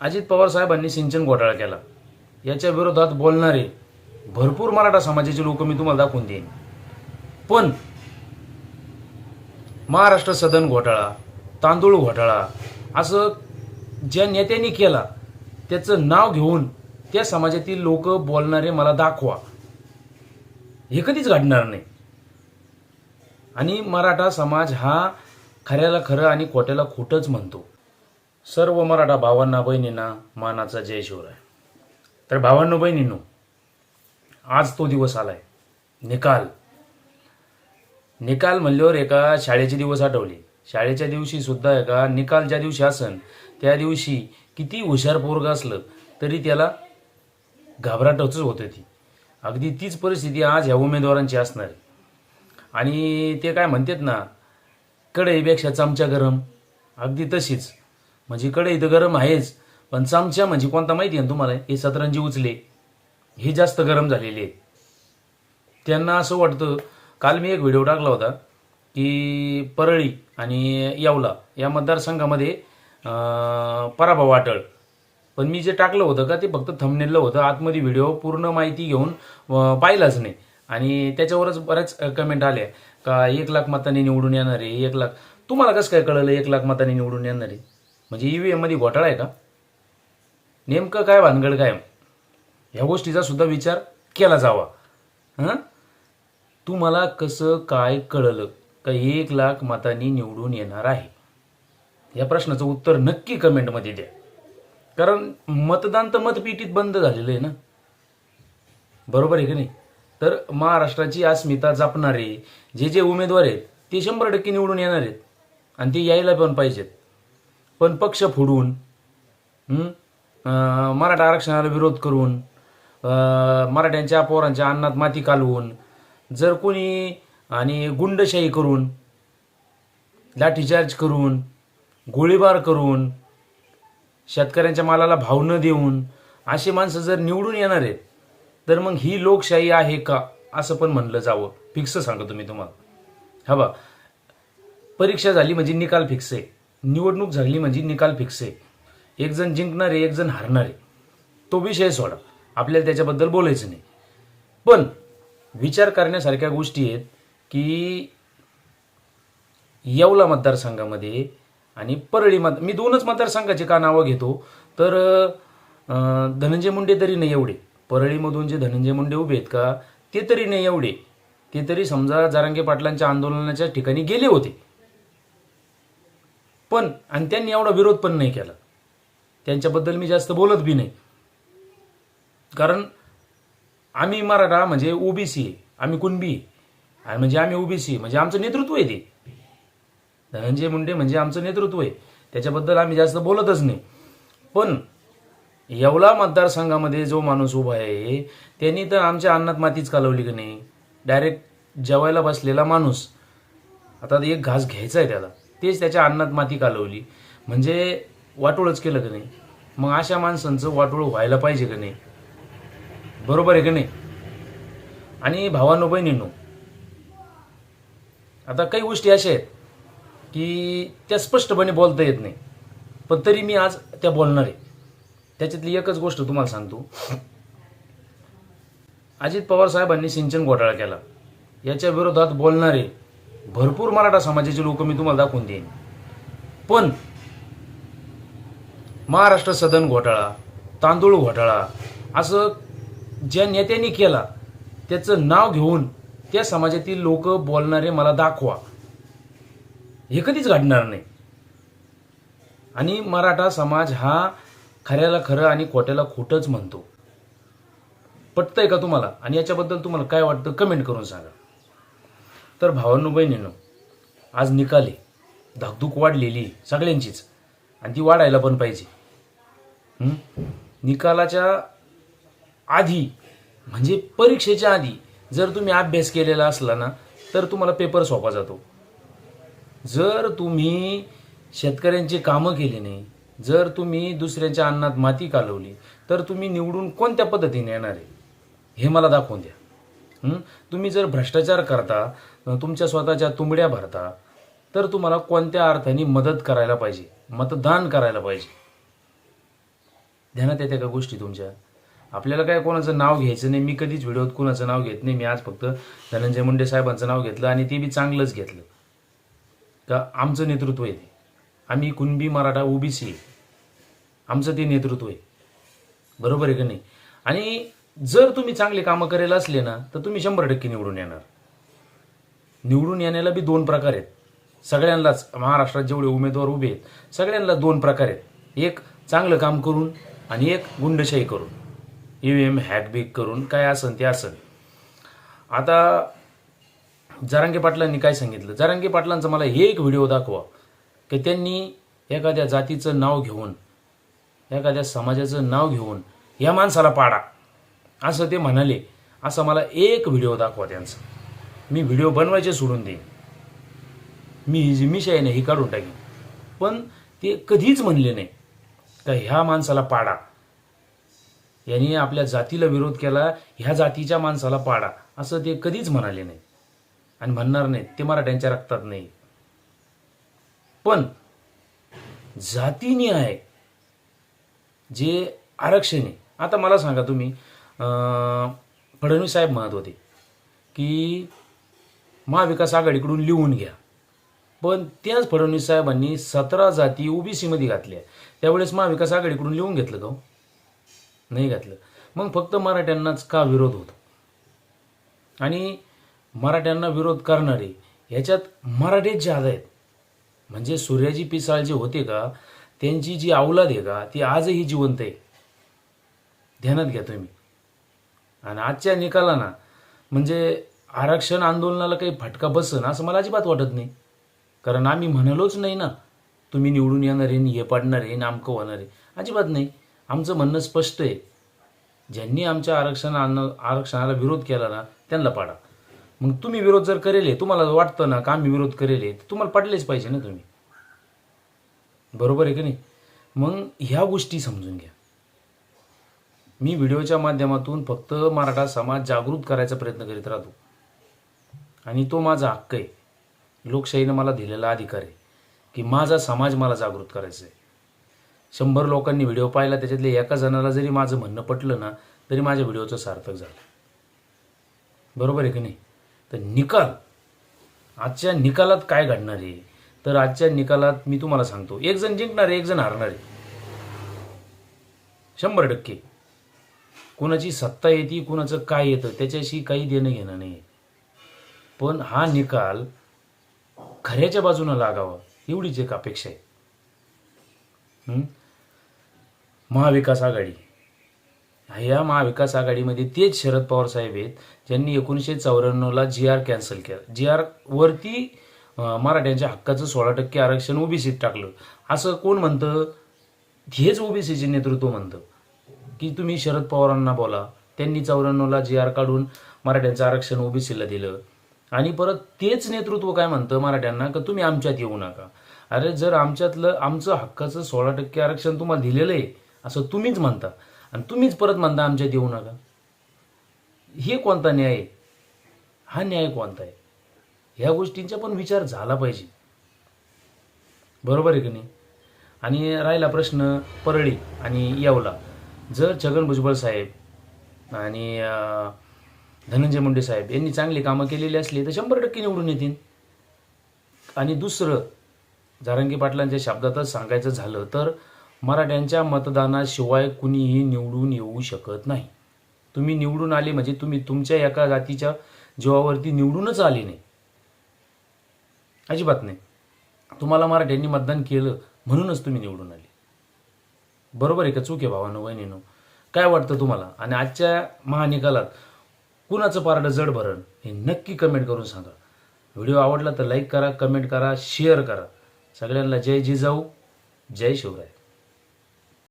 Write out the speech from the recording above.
अजित पवार साहेबांनी सिंचन घोटाळा केला. याच्या विरोधात बोलणारे भरपूर मराठा समाजाचे लोक मी तुम्हाला दाखवून देईन. पण महाराष्ट्र सदन घोटाळा तांदूळ घोटाळा असं ज्या नेत्यांनी केला त्याचं नाव घेऊन त्या समाजातील लोक बोलणारे मला दाखवा. हे कधीच घडणार नाही. आणि मराठा समाज हा खऱ्याला खरं आणि खोट्याला खोटंच म्हणतो. सर्व मराठा भावांना बहिणींना मानाचा जय शिवराय. तर भावांनो बहिणींनो आज तो दिवस आलाय. निकाल. निकाल म्हणल्यावर एका शाळेचे दिवस आठवले. शाळेच्या दिवशी सुद्धा एका निकाल ज्या दिवशी असन त्या दिवशी किती हुशार पोरग असलं तरी त्याला घाबराटच होत होती अगदी तीच परिस्थिती आज ह्या उमेदवारांची असणार आहे. आणि ते काय म्हणतात ना कढईपेक्षा चमचा गरम. अगदी तशीच. म्हणजे कढई इथं गरम आहेच. पण चमचा म्हणजे कोणता माहिती आहे ना तुम्हाला? हे सतरंजी उचले. हे जास्त गरम झालेले आहेत. त्यांना असं वाटतं काल मी एक व्हिडिओ टाकला होता की परळी आणि येवला या मतदारसंघामध्ये पराभव वाटळ पण मी जे टाकलं होतं का ते फक्त थमनेललं होतं. आतमध्ये व्हिडिओ पूर्ण माहिती घेऊन पाहिलाच नाही. आणि त्याच्यावरच बऱ्याच कमेंट आल्या. का एक लाख मताने निवडून येणार आहे एक लाख. तुम्हाला कसं काय कळलं एक लाख मताने निवडून येणार? आहे म्हणजे ई व्ही एममध्ये घोटाळा आहे का? नेमकं काय भानगड काय? ह्या गोष्टीचा सुद्धा विचार केला जावा. हां? तुम्हाला कसं काय कळलं का एक लाख मतांनी निवडून येणार आहे? या प्रश्नाचं उत्तर नक्की कमेंटमध्ये द्या. कारण मतदान तर मतपेटीत बंद झालेलं आहे ना. बरोबर आहे की नाही? तर महाराष्ट्राची अस्मिता जपणारे जे जे उमेदवार आहेत ते शंभर टक्के निवडून येणार आहेत. आणि ते यायला पण पाहिजेत. पण पक्ष फोडून मराठा आरक्षणाला विरोध करून मराठ्यांच्या पोरांच्या अन्नात माती कालवून जर कोणी आणि गुंडशाही करून लाठीचार्ज करून गोळीबार करून शेतकऱ्यांच्या मालाला भाव न देऊन अशी माणसं जर निवडून येणार आहेत तर मग ही लोकशाही आहे का? असं पण म्हणलं जावं. फिक्स सांगतो मी तुम्हाला. हा बा परीक्षा झाली म्हणजे निकाल फिक्स आहे. निवडणूक झाली म्हणजे निकाल फिक्स आहे. एक जण जिंकणार आहे एक जण हारणार. आहे तो विषय सोडा. आपल्याला त्याच्याबद्दल बोलायचं नाही. पण विचार करण्यासारख्या गोष्टी आहेत की येवला मतदारसंघामध्ये आणि परळी मत मी दोनच मतदारसंघाची का नावं घेतो? तर धनंजय मुंडे तरी नाही एवढे. परळीमधून जे धनंजय मुंडे उभे आहेत का ते तरी नाही एवढे. ते तरी समजा जारांगे पाटलांच्या आंदोलनाच्या ठिकाणी गेले होते. पण आणि त्यांनी एवढा विरोध पण नाही केला. त्यांच्याबद्दल मी जास्त बोलत बी नाही. कारण आम्ही मराठा म्हणजे ओबीसी आहे. आम्ही कुणबी आहे. म्हणजे आम्ही ओबीसी म्हणजे आमचं नेतृत्व आहे ते. धनंजय मुंडे म्हणजे आमचं नेतृत्व आहे. त्याच्याबद्दल आम्ही जास्त बोलतच नाही. पण येवला मतदारसंघामध्ये जो माणूस उभा आहे त्यांनी तर आमच्या अन्नात मातीच कालवली की नाही. डायरेक्ट जेवायला बसलेला माणूस. आता एक घास घ्यायचा आहे त्याला. तेच त्याच्या अन्नात माती कालवली. म्हणजे वाटोळच केलं की नाही? मग अशा माणसांचं वाटोळ व्हायला पाहिजे की नाही? बरोबर आहे की नाही? आणि भावानो बहिणीनो आता काही गोष्टी अशा आहेत की त्या स्पष्टपणे बोलता येत नाही. पण तरी मी आज त्या बोलणार आहे. त्याच्यातली एकच गोष्ट तुम्हाला सांगतो. अजित पवार साहेबांनी सिंचन घोटाळा केला. याच्या विरोधात बोलणारे भरपूर मराठा समाजाचे लोक मी तुम्हाला दाखवून देईन. पण महाराष्ट्र सदन घोटाळा तांदूळ घोटाळा असं ज्या नेत्यांनी केला त्याचं नाव घेऊन त्या समाजातील लोक बोलणारे मला दाखवा. हे कधीच घडणार नाही. आणि मराठा समाज हा खऱ्याला खरं आणि खोट्याला खोटंच म्हणतो. पटतंय का तुम्हाला? आणि याच्याबद्दल तुम्हाला काय वाटतं? कमेंट करून सांगा. तर भावांनो बहिणींनो आज निकाले धाकधूक वाढलेली सगळ्यांचीच आणि ती वाढायला पण पाहिजे. निकालाच्या आधी म्हणजे परीक्षेच्या आधी जर तुम्ही अभ्यास केलेला असला ना तर तुम्हाला पेपर सोपा जातो. जर तुम्ही शेतकऱ्यांची कामं केली नाही जर तुम्ही दुसऱ्यांच्या अन्नात माती कालवली तर तुम्ही निवडून कोणत्या पद्धतीने येणार आहे? हे मला दाखवून द्या. तुम्ही जर भ्रष्टाचार करता तुमच्या स्वतःच्या तुंबड्या भरता तर तुम्हाला कोणत्या अर्थाने मदत करायला पाहिजे? मतदान करायला पाहिजे. ध्यानात येत्या का गोष्टी तुमच्या. आपल्याला काय कोणाचं नाव घ्यायचं नाही? मी कधीच व्हिडिओत कोणाचं नाव घेत नाही. मी आज फक्त धनंजय मुंडे साहेबांचं नाव घेतलं आणि ते बी चांगलंच घेतलं. का आमचं नेतृत्व आहे ते. आम्ही कुणबी मराठा ओबीसी आमचं ते नेतृत्व आहे. बरोबर आहे का नाही? आणि जर तुम्ही चांगले कामं करायला असले ना तर तुम्ही शंभर टक्के निवडून येणार. निवडून येण्याला बी दोन प्रकार आहेत. सगळ्यांनाच महाराष्ट्रात जेवढे उमेदवार उभे आहेत सगळ्यांना दोन प्रकार आहेत. एक चांगलं काम करून आणि एक गुंडशाही करून. ई व्ही एम हॅकबिक करून काय असन ते असन. आता जरांगे पाटलांनी काय सांगितलं? जरांगे पाटलांचा मला हे एक व्हिडिओ दाखवा की त्यांनी एखाद्या जातीचं नाव घेऊन एखाद्या समाजाचं नाव घेऊन या माणसाला पाडा. असं ते म्हणाले. असं मला एक व्हिडिओ दाखवा त्यांचा. मी व्हिडिओ बनवायचे सोडून देईन. मी ही जी आहे ना ही काढून टाकीन. पण ते कधीच म्हणले नाही का ह्या माणसाला पाडा. यांनी आपल्या जातीला विरोध केला ह्या जातीच्या माणसाला पाडा. असं ते कधीच म्हणाले नाही. आणि म्हणणार नाहीत ते मराठ्यांच्या रक्तात नाही. पण जातीने आहे. जे आरक्षण आहे. आता मला सांगा तुम्ही अं, फडणवीस साहेब म्हणत होते की महाविकास आघाडीकडून लिहून घ्या. पण त्याच फडणवीस साहेबांनी सतरा जाती ओबीसीमध्ये घातल्या. त्यावेळेस महाविकास आघाडीकडून लिहून घेतलं का हो? नाही घातलं. मग फक्त मराठ्यांनाच का विरोध होतो? आणि मराठ्यांना विरोध करणारे ह्याच्यात मराठेच जादा आहेत. म्हणजे सूर्याजी पिसाळ जे होते का त्यांची जी अवलाद आहे का ती आजही जिवंत आहे. ध्यानात घ्या तुम्ही. आणि आजच्या निकालांना म्हणजे आरक्षण आंदोलनाला काही फटका बसन असं मला अजिबात वाटत नाही. कारण आम्ही म्हणालोच नाही ना तुम्ही निवडून येणार आहे हे पाडणार आहे नामकं होणार आहे. अजिबात नाही. आमचं म्हणणं स्पष्ट आहे. ज्यांनी आमच्या आरक्षण आरक्षणाला विरोध केला ना त्यांना पाडा. मग तुम्ही विरोध जर करेले तुम्हाला वाटतं ना का आम्ही विरोध करेले तर तुम्हाला पाडलेच पाहिजे ना तुम्ही. बरोबर आहे की नाही? मग ह्या गोष्टी समजून घ्या. मी व्हिडिओच्या माध्यमातून फक्त मराठा समाज जागृत करायचा प्रयत्न करीत राहतो. आणि तो माझा हक्क आहे. लोकशाहीनं मला दिलेला अधिकार आहे की माझा समाज मला जागृत करायचा आहे. शंभर लोकांनी व्हिडिओ पाहिला त्याच्यातले एका जणाला जरी माझं म्हणणं पटलं ना तरी माझ्या व्हिडिओचं सार्थक झालं. बरोबर आहे की नाही? तर निकाल. आजच्या निकालात काय घडणार आहे? तर आजच्या निकालात मी तुम्हाला सांगतो एक जण जिंकणार आहे एक जण हारणार आहे. शंभर टक्के. कुणाची सत्ता येते कुणाचं काय येतं त्याच्याशी काही देणं घेणं नाही पण हा निकाल खऱ्याच्या बाजूनं लागावा एवढीच एक अपेक्षा आहे. महाविकास आघाडी. ह्या महाविकास आघाडीमध्ये तेच शरद पवार साहेब आहेत ज्यांनी एकोणीसशे चौऱ्याण्णवला जी आर कॅन्सल केला. जी आर वरती मराठ्यांच्या हक्काचं सोळा टक्के आरक्षण ओबीसीत टाकलं. असं कोण म्हणतं? हेच ओबीसीचे नेतृत्व म्हणतं. की तुम्ही शरद पवारांना बोला त्यांनी चौऱ्याण्णवला जी आर काढून मराठ्यांचं आरक्षण ओबीसीला दिलं. आणि परत तेच नेतृत्व काय म्हणतं मराठ्यांना? का तुम्ही आमच्यात येऊ नका? अरे जर आमच्यातलं आमचं हक्काचं सोळा टक्के आरक्षण तुम्हाला दिलेलं आहे असं तुम्हीच म्हणता. आणि तुम्हीच परत म्हणता आमच्यात येऊ नका. हे कोणता न्याय आहे? हा न्याय कोणता आहे? ह्या गोष्टींचा पण विचार झाला पाहिजे. बरोबर आहे की नाही? आणि राहिला प्रश्न परळी आणि येवला. जर छगन भुजबळ साहेब आणि धनंजय मुंडे साहेब यांनी चांगली कामं केलेली असली तर शंभर टक्के निवडून येतील. आणि दुसरं जारंगी पाटलांच्या शब्दातच सांगायचं झालं तर मराठ्यांच्या मतदानाशिवाय कुणीही निवडून येऊ शकत नाही. तुम्ही निवडून आले म्हणजे तुम्ही तुमच्या एका जातीच्या जीवावरती निवडूनच आले नाही. अजिबात नाही. तुम्हाला मराठ्यांनी मतदान केलं म्हणूनच तुम्ही निवडून आले. बरोबर आहे का चूक आहे भावानं वहिनीनं? काय वाटतं तुम्हाला? आणि आजच्या महानिकालात कुणाचं पारडं जड भरण हे नक्की कमेंट करून सांगा. व्हिडिओ आवडला तर लाईक करा कमेंट करा शेअर करा. सगळ्यांना जय जिजाऊ जय शिवराय.